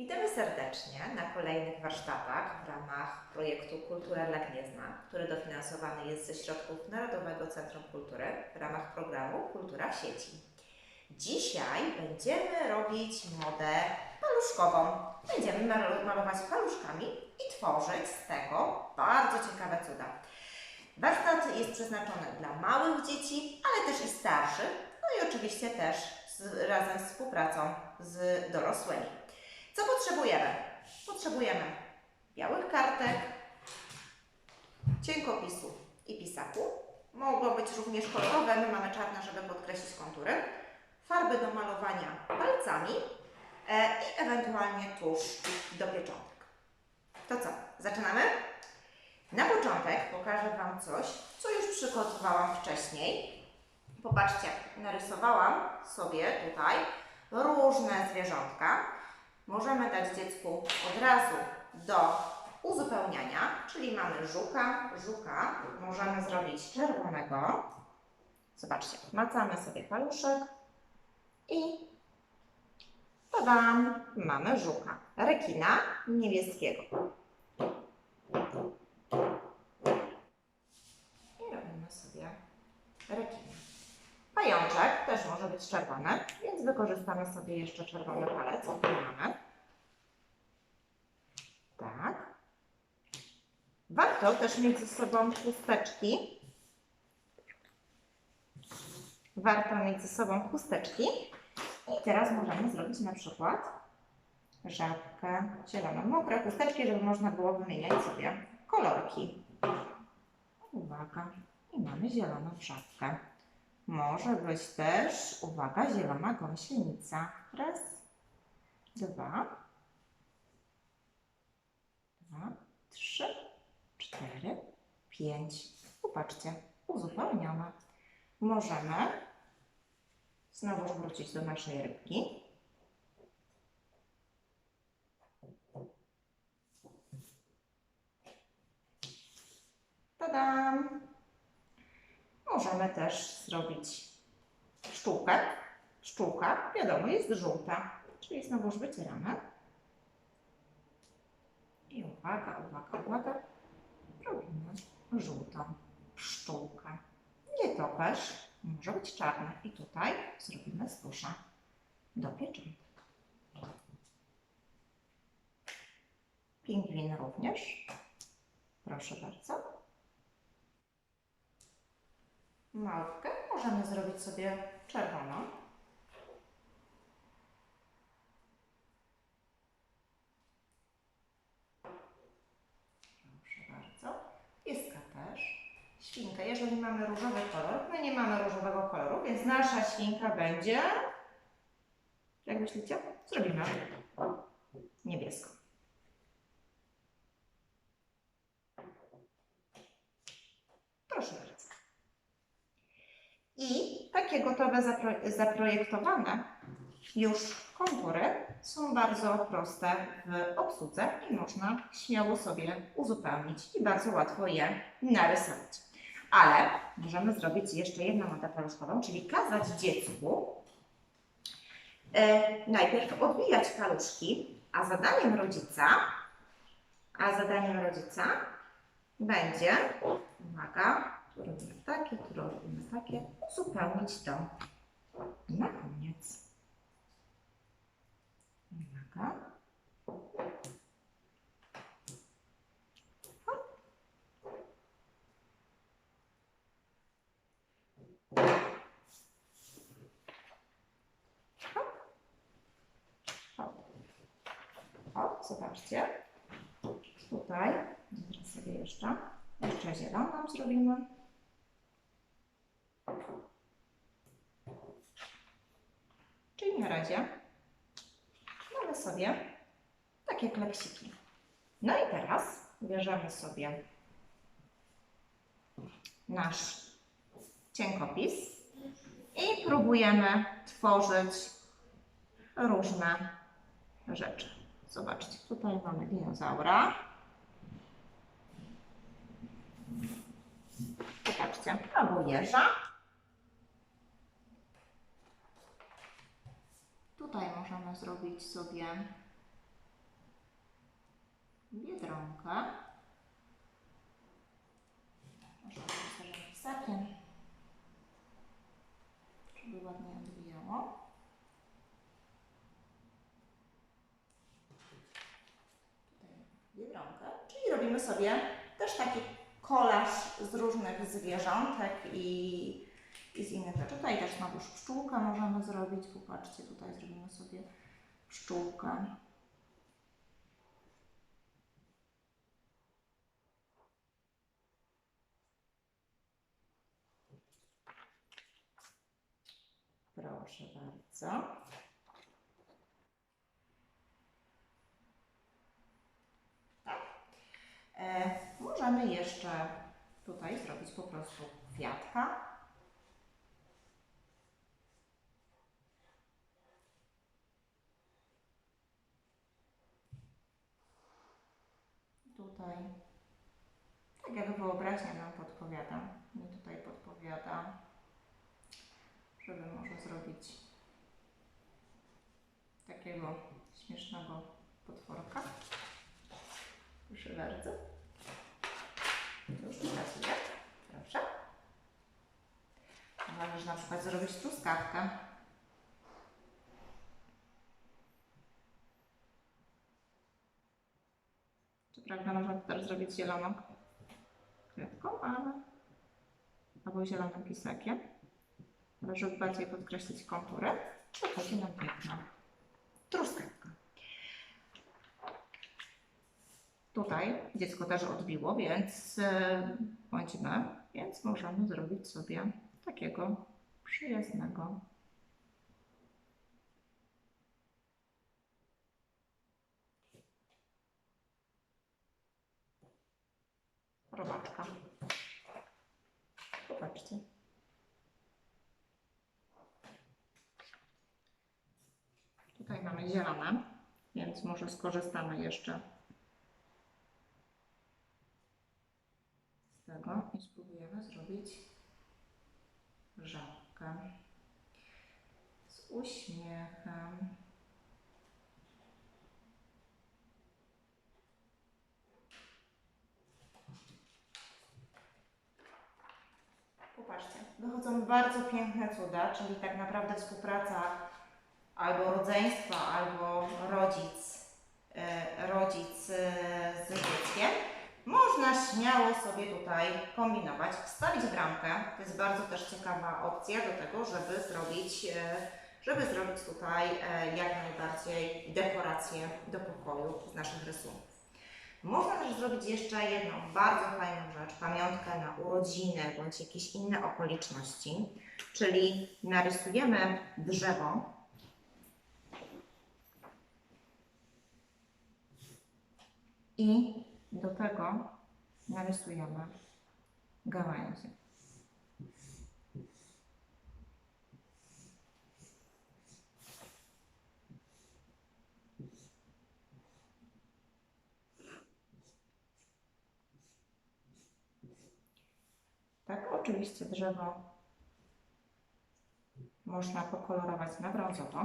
Witamy serdecznie na kolejnych warsztatach w ramach projektu Kultura dla Gniezna, który dofinansowany jest ze środków Narodowego Centrum Kultury w ramach programu Kultura w sieci. Dzisiaj będziemy robić modę paluszkową. Będziemy mal- malować paluszkami i tworzyć z tego bardzo ciekawe cuda. Warsztat jest przeznaczony dla małych dzieci, ale też i starszych, no i oczywiście też z, razem z współpracą z dorosłymi. Co potrzebujemy? Potrzebujemy białych kartek, cienkopisu i pisaku. Mogą być również kolorowe, my mamy czarne, żeby podkreślić kontury. Farby do malowania palcami e, i ewentualnie tusz do pieczątek. To co, zaczynamy? Na początek pokażę Wam coś, co już przygotowałam wcześniej. Popatrzcie, narysowałam sobie tutaj różne zwierzątka. Możemy dać dziecku od razu do uzupełniania, czyli mamy żuka, żuka, możemy zrobić czerwonego. Zobaczcie, macamy sobie paluszek i tadam, mamy żuka, rekina niebieskiego. I robimy sobie rekinę. Pajączek też może być czerwony, więc wykorzystamy sobie jeszcze czerwony palec. Tu mamy. Tak. Warto też mieć ze sobą chusteczki. Warto mieć ze sobą chusteczki. I teraz możemy zrobić na przykład żabkę zieloną. Mokre chusteczki, żeby można było wymieniać sobie kolorki. Uwaga. I mamy zieloną żabkę. Może być też, uwaga, zielona gąsienica. Raz, dwa, dwa, trzy, cztery, pięć. Popatrzcie, uzupełnione. Możemy znowu wrócić do naszej rybki. Tadam! Możemy też zrobić pszczółkę. Pszczółka, wiadomo, jest żółta, czyli znowuż wycieramy. I uwaga, uwaga, uwaga, robimy żółtą pszczółkę. Nietoperz może być czarny i tutaj zrobimy z tusza do pieczątek. Pingwin również. Proszę bardzo. Małpkę możemy zrobić sobie czerwoną. Proszę bardzo. Pieska też. Świnkę, jeżeli mamy różowy kolor, my nie mamy różowego koloru, więc nasza świnka będzie, jak myślicie? Zrobimy niebieską. Proszę bardzo. I takie gotowe, zapro- zaprojektowane już kontury są bardzo proste w obsłudze i można śmiało sobie uzupełnić i bardzo łatwo je narysować. Ale możemy zrobić jeszcze jedną paluszkową, czyli kazać dziecku e, najpierw odbijać paluszki, a zadaniem rodzica, a zadaniem rodzica będzie, uwaga, tu robimy takie, tu robimy takie, uzupełnić to na koniec. Uwaga. Zobaczcie. Tutaj, teraz sobie jeszcze, jeszcze zieloną zrobimy. Czyli na razie mamy sobie takie kleksiki. No i teraz bierzemy sobie nasz cienkopis i próbujemy tworzyć różne rzeczy. Zobaczcie, tutaj mamy dinozaura. Zobaczcie, albo jeża. Tutaj możemy zrobić sobie biedronkę. Może postawię pisakiem, żeby ładnie odbijało. Tutaj biedronkę, czyli robimy sobie też taki kolaż z różnych zwierzątek i, i z innych rzeczy. Tutaj też znowuż pszczółkę możemy zrobić. Popatrzcie, tutaj zrobimy sobie pszczółkę. Proszę bardzo. Tak. E, możemy jeszcze tutaj zrobić po prostu kwiatka. Tutaj, tak jak wyobraźnia nam podpowiada, mi tutaj podpowiada, żeby może zrobić takiego śmiesznego potworka. Proszę bardzo. Już. Proszę. Możesz na przykład zrobić truskawkę. Co prawda można też zrobić zieloną kredką, ale albo zielonym pisakiem. Ale żeby bardziej podkreślić kontury, wychodzi nam piękna truskawka. Tutaj dziecko też odbiło, więc e, bądźmy, więc możemy zrobić sobie takiego przyjaznego robaczka. Popatrzcie. Tutaj mamy zielone, więc może skorzystamy jeszcze z tego i spróbujemy zrobić żabkę z uśmiechem. Wychodzą bardzo piękne cuda, czyli tak naprawdę współpraca albo rodzeństwa, albo rodzic, e, rodzic e, z dzieckiem. Można śmiało sobie tutaj kombinować, wstawić bramkę. To jest bardzo też ciekawa opcja do tego, żeby zrobić, e, żeby zrobić tutaj jak najbardziej dekorację do pokoju z naszych rysunków. Można też zrobić jeszcze jedną bardzo fajną rzecz, pamiątkę na urodziny bądź jakieś inne okoliczności, czyli narysujemy drzewo i do tego narysujemy gałęzie. Tak, oczywiście drzewo można pokolorować na brązowo.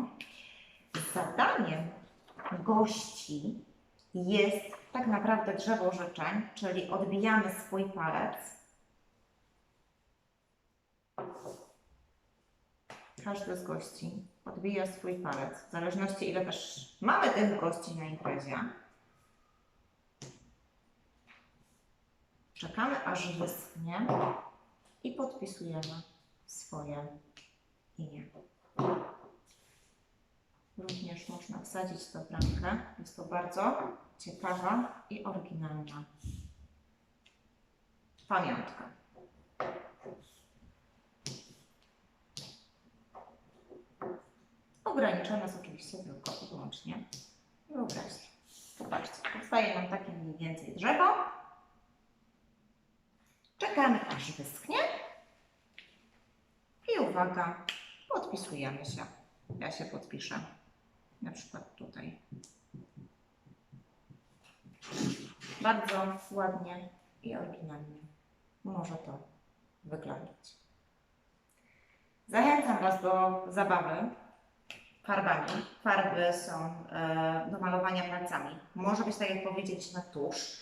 Zadaniem gości jest tak naprawdę drzewo życzeń, czyli odbijamy swój palec. Każdy z gości odbija swój palec, w zależności ile też mamy tych gości na imprezie. Czekamy aż wyschnie i podpisujemy swoje imię. Również można wsadzić to w ramkę. Jest to bardzo ciekawa i oryginalna pamiątka. Ograniczona jest oczywiście tylko i wyłącznie wyobraźnią. Popatrzcie, powstaje nam takie mniej więcej drzewo. Czekamy aż wyschnie. Uwaga, podpisujemy się. Ja się podpiszę. Na przykład tutaj. Bardzo ładnie i oryginalnie może to wyglądać. Zachęcam Was do zabawy farbami. Farby są e, do malowania palcami. Może być, tak jak powiedzieliśmy, tusz.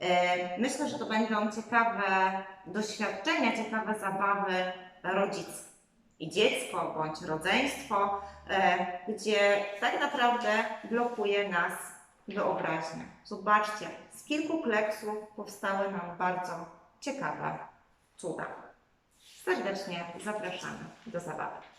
E, myślę, że to będą ciekawe doświadczenia, ciekawe zabawy rodziców i dziecko bądź rodzeństwo, e, gdzie tak naprawdę blokuje nas wyobraźnia. Zobaczcie, z kilku kleksów powstały nam bardzo ciekawe cuda. Serdecznie zapraszamy do zabawy.